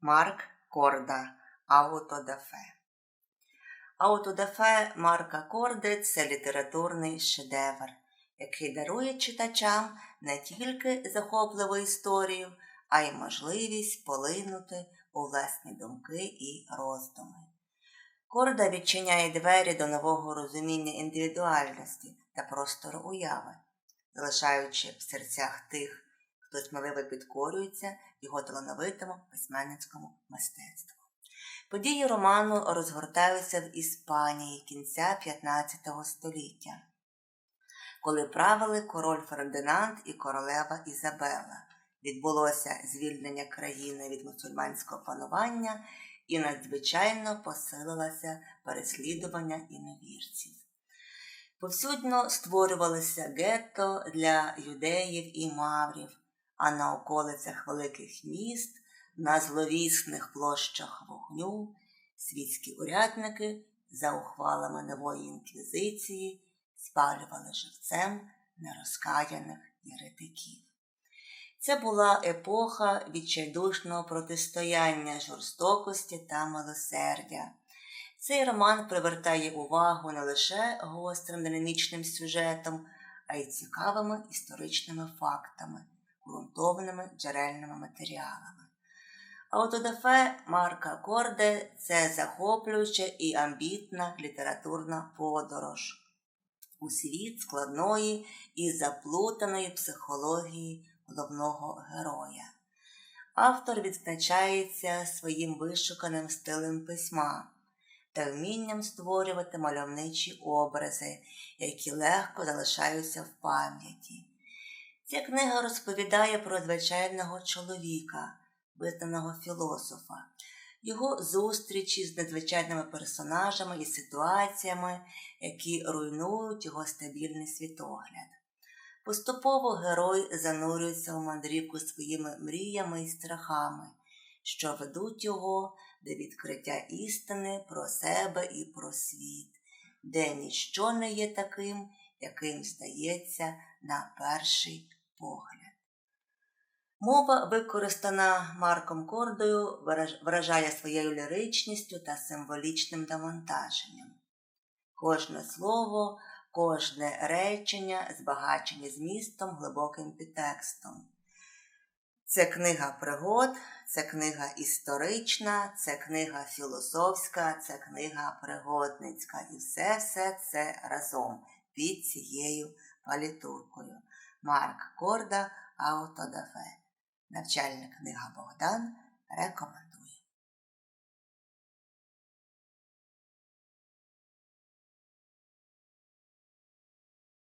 Марк Корда Аутодафе. Аутодафе Марка Корди це літературний шедевр, який дарує читачам не тільки захопливу історію, а й можливість полинути у власні думки і роздуми. Корда відчиняє двері до нового розуміння індивідуальності та простору уяви, залишаючи в серцях тих, хто сміливо підкорюється його талановитому письменницькому мистецтву. Події роману розгортаються в Іспанії кінця 15 століття, коли правили король Фердинанд і королева Ізабела. Відбулося звільнення країни від мусульманського панування і надзвичайно посилилося переслідування іновірців. Повсюдно створювалися гетто для юдеїв і маврів, а на околицях великих міст, на зловісних площах вогню, світські урядники за ухвалами нової інквізиції спалювали живцем нерозкаяних єретиків. Це була епоха відчайдушного протистояння жорстокості та милосердя. Цей роман привертає увагу не лише гострим динамічним сюжетом, а й цікавими історичними фактами, ґрунтовними джерельними матеріалами. Аутодафе Марка Корде це захоплююча і амбітна літературна подорож у світ складної і заплутаної психології головного героя. Автор відзначається своїм вишуканим стилем письма та вмінням створювати мальовничі образи, які легко залишаються в пам'яті. Ця книга розповідає про звичайного чоловіка, визнаного філософа, його зустрічі з надзвичайними персонажами і ситуаціями, які руйнують його стабільний світогляд. Поступово герой занурюється у мандрівку своїми мріями і страхами, що ведуть його до відкриття істини про себе і про світ, де ніщо не є таким, яким здається на перший погляд. Мова, використана Марком Кордою, вражає своєю ліричністю та символічним навантаженням. Кожне слово, кожне речення збагачені змістом, глибоким підтекстом. Це книга пригод, це книга історична, це книга філософська, це книга пригодницька. І все все це разом під цією палітуркою. Марк Корда Аутодафе. Навчальна книга Богдан рекомендує.